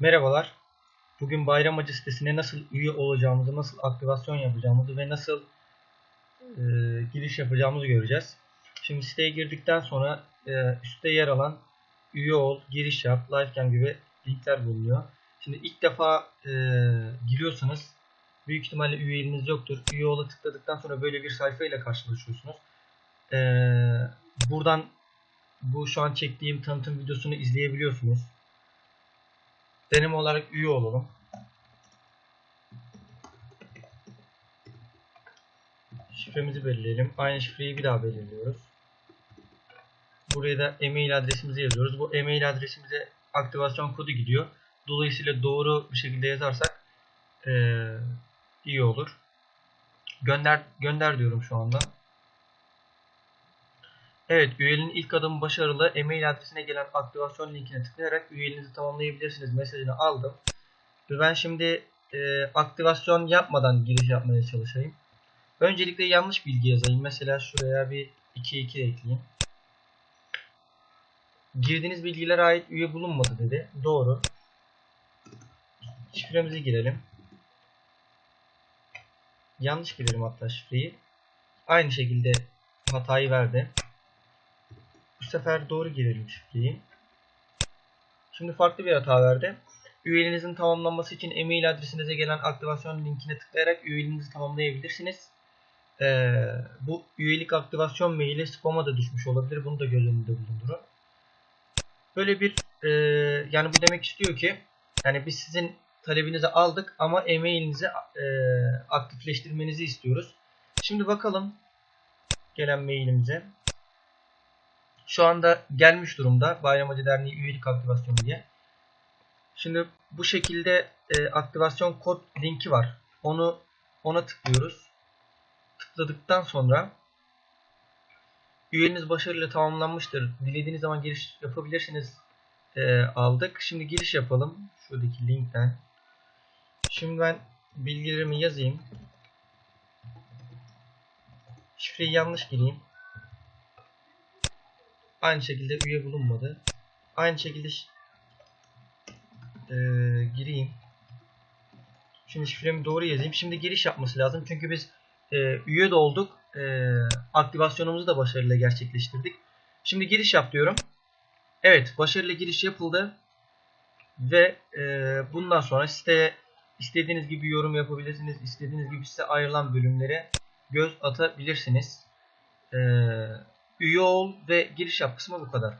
Merhabalar. Bugün Bayramacı sitesine nasıl üye olacağımızı, nasıl aktivasyon yapacağımızı ve nasıl e, giriş yapacağımızı göreceğiz. Şimdi siteye girdikten sonra e, üstte yer alan üye ol, giriş yap, livecam gibi linkler bulunuyor. Şimdi ilk defa e, giriyorsanız büyük ihtimalle üyeliğiniz yoktur. Üye ola tıkladıktan sonra böyle bir sayfa ile karşılaşıyorsunuz. E, buradan bu şu an çektiğim tanıtım videosunu izleyebiliyorsunuz. Deneme olarak üye olalım. Şifremizi belirleyelim. Aynı şifreyi bir daha belirliyoruz. Buraya da e-mail adresimizi yazıyoruz. Bu e-mail adresimize aktivasyon kodu gidiyor. Dolayısıyla doğru bir şekilde yazarsak ee, iyi olur. Gönder gönder diyorum şu anda. Evet, üyeliğin ilk adımı başarılı. E-mail adresine gelen aktivasyon linkine tıklayarak üyeliğinizi tamamlayabilirsiniz mesajını aldım. Ve ben şimdi e, aktivasyon yapmadan giriş yapmaya çalışayım. Öncelikle yanlış bilgi yazayım. Mesela şuraya bir 2-2 ekleyeyim. Girdiğiniz bilgilere ait üye bulunmadı dedi. Doğru. Şifremizi girelim. Yanlış girelim hatta şifreyi. Aynı şekilde hatayı verdi. Bu sefer doğru girelim şifreyi. Şimdi farklı bir hata verdi. Üyeliğinizin tamamlanması için e-mail adresinize gelen aktivasyon linkine tıklayarak üyeliğinizi tamamlayabilirsiniz. Ee, bu üyelik aktivasyon maili spam'a da düşmüş olabilir. Bunu da göz önünde bulundurun. Böyle bir e, yani bu demek istiyor ki yani biz sizin talebinizi aldık ama e-mailinizi e, aktifleştirmenizi istiyoruz. Şimdi bakalım gelen mailimize. Şu anda gelmiş durumda Bayramacı Derneği üyelik aktivasyonu diye. Şimdi bu şekilde e, aktivasyon kod linki var. Onu ona tıklıyoruz. Tıkladıktan sonra üyeniz başarıyla tamamlanmıştır. Dilediğiniz zaman giriş yapabilirsiniz e, aldık. Şimdi giriş yapalım. Şuradaki linkten. Şimdi ben bilgilerimi yazayım. Şifreyi yanlış gireyim. Aynı şekilde üye bulunmadı. Aynı şekilde e, gireyim. Şimdi şifremi doğru yazayım. Şimdi giriş yapması lazım. Çünkü biz e, üye de olduk. E, aktivasyonumuzu da başarıyla gerçekleştirdik. Şimdi giriş yap diyorum. Evet başarılı giriş yapıldı. Ve e, bundan sonra siteye istediğiniz gibi yorum yapabilirsiniz. İstediğiniz gibi size ayrılan bölümlere göz atabilirsiniz. Eee üye ol ve giriş yap kısmı bu kadar.